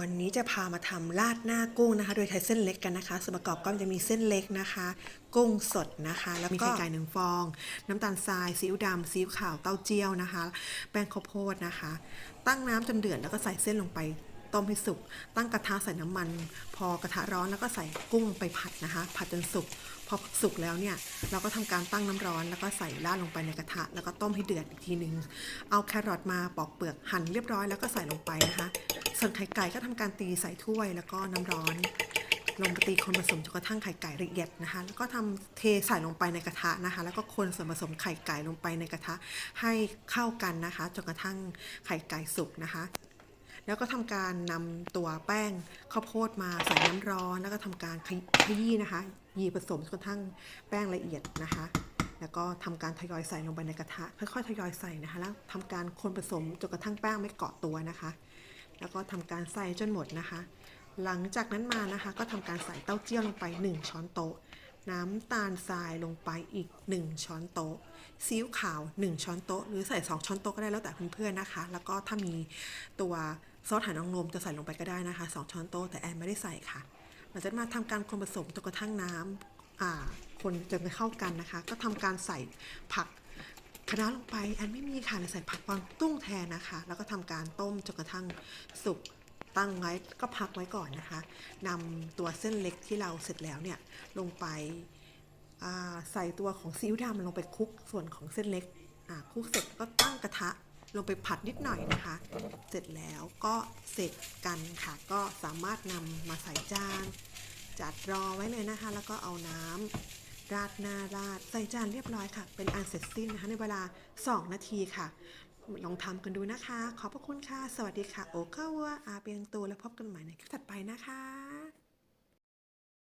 วันนี้จะพามาทำราดหน้ากุ้งนะคะ โดยใช้เส้นเล็กกันนะคะส่วนประกอบก็จะมีเส้นเล็กนะคะ กุ้งสดนะคะ แล้วก็มีไข่ไก่หนึ่งฟอง น้ำตาลทรายซีอิ๊วดำซีอิ๊วขาวเต้าเจี้ยวนะคะ แป้งข้าวโพดนะคะ ตั้งน้ำจนเดือดแล้วก็ใส่เส้นลงไป ต้มให้สุก ตั้งกระทะใส่น้ำมัน พอกระทะร้อนแล้วก็ใส่กุ้งไปผัดนะคะ ผัดจนสุก พอสุกแล้วเนี่ยเราก็ทำการตั้งน้ำร้อน แล้วก็ใส่ราดลงไปในกระทะ แล้วก็ต้มให้เดือดอีกทีหนึงเอาแครอทมาปอกเปลือกหั่นเรียบร้อยแล้วก็ใส่ลงไปนะคะ ส่วนไข่ไก่ก็ทำการตีใส่ถ้วยแล้วก็น้ำร้อนลงไปตีคนผสมจนกระทั่งไข่ไก่ละเอียดนะคะ แล้วก็ทำเทใส่ลงไปในกระทะนะคะ แล้วก็คนส่วนผสมไข่ไก่ลงไปในกระทะให้เข้ากันนะคะจนกระทั่งไข่ไก่สุกนะคะ แล้วก็ทำการนำตัวแป้งข้าวโพดมาใส่น้ำร้อน แล้วก็ทำการขยขยี้นะคะ ยีผสมจนกระทั่งแป้งละเอียดนะคะ แล้วก็ทำการทยอยใส่ลงไปในกระทะ ค่อยๆทยอยใส่นะคะ แล้วทำการคนผสมจนกระทั่งแป้งไม่เกาะตัวนะคะ แล้วก็ทำการใส่จนหมดนะคะ หลังจากนั้นมานะคะ ก็ทำการใส่เต้าเจี้ยวลงไป 1 ช้อนโต๊ะน้ำตาลทรายลงไปอีก 1 ช้อนโต๊ะซีอิ๊วขาว 1 ช้อนโต๊ะ หรือใส่ 2 ช้อนโต๊ะก็ได้แล้วแต่เพื่อนๆนะคะ แล้วก็ถ้ามีตัว ซอสหานางรมจะใส่ลงไปก็ได้นะคะ 2 ช้อนโต๊ะแต่แอนไม่ได้ใส่ค่ะหลังจากมาทำการคนผสมจนกระทั่งน้ำอ่าคนจนเข้ากันนะคะ ก็ทำการใส่ผักคะน้าลงไปแอนไม่มีค่ะเลยใส่ผักกวางตุ้งแทนนะคะ แล้วก็ทำการต้มจนกระทั่งสุกตั้งไว้ก็พักไว้ก่อนนะคะนำตัวเส้นเล็กที่เราเสร็จแล้วเนี่ยลงไปใส่ตัวของซีอิ๊วดำลงไปคลุกส่วนของเส้นเล็กคลุกเสร็จก็ตั้งกระทะ ลงไปผัดนิดหน่อยนะคะ เสร็จแล้วก็เสร็จกันค่ะ ก็สามารถนำมาใส่จาน จัดรอไว้เลยนะคะ แล้วก็เอาน้ำราดหน้าราดใส่จานเรียบร้อยค่ะ เป็นอันเสร็จสิ้นนะคะในเวลา 2 นาทีค่ะ ลองทำกันดูนะคะ ขอบพระคุณค่ะ สวัสดีค่ะ โอเคว่าอาเปียงตูแล้วพบกันใหม่ในคลิปถัดไปนะคะ